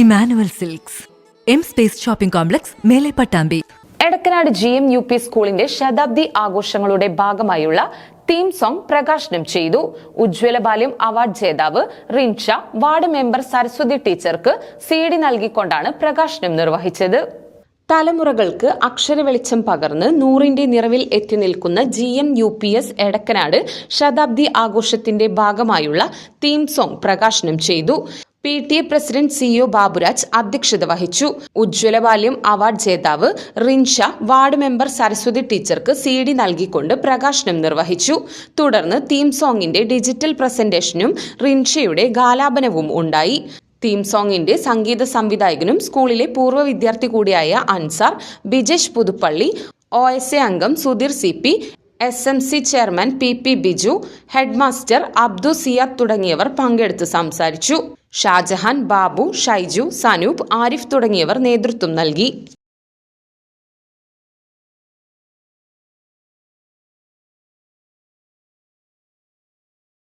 Emmanuel silks. M space shopping complex മേലെ Pattambi Edakkanad G M U P സ്കൂളിന്റെ ശതാബ്ദി ആഘോഷങ്ങളുടെ ഭാഗമായുള്ള തീം സോങ് പ്രകാശനം ചെയ്തു. ഉജ്ജ്വല ബാല്യം അവാർഡ് ജേതാവ് റിൻഷ വാർഡ് മെമ്പർ സരസ്വതി ടീച്ചർക്ക് സി ഡി നൽകിക്കൊണ്ടാണ് പ്രകാശനം നിർവഹിച്ചത്. തലമുറകൾക്ക് അക്ഷര വെളിച്ചം പകർന്ന് നൂറിന്റെ നിറവിൽ എത്തി നിൽക്കുന്ന G M U P S Edakkanad ശതാബ്ദി ആഘോഷത്തിന്റെ ഭാഗമായുള്ള തീം സോങ് പ്രകാശനം ചെയ്തു. P T A president C O Baburaj അധ്യക്ഷത വഹിച്ചു. ഉജ്ജ്വല ബാല്യം അവാർഡ് ജേതാവ് റിൻഷ വാർഡ് മെമ്പർ സരസ്വതി ടീച്ചർക്ക് സി ഡി നൽകിക്കൊണ്ട് പ്രകാശനം നിർവഹിച്ചു. തുടർന്ന് തീം സോങ്ങിന്റെ ഡിജിറ്റൽ പ്രസന്റേഷനും റിൻഷയുടെ ഗാലാപനവും ഉണ്ടായി. തീം സോങ്ങിന്റെ സംഗീത സംവിധായകനും സ്കൂളിലെ പൂർവ വിദ്യാർത്ഥി കൂടിയായ Ansar Bijesh Puthuppally O S A അംഗം Sudheer C P S M C chairman P P Biju headmaster Abdu Siyad തുടങ്ങിയവർ പങ്കെടുത്ത് സംസാരിച്ചു. ഷാജഹാൻ ബാബു ഷൈജു സനൂപ് ആരിഫ് തുടങ്ങിയവർ നേതൃത്വം നൽകി.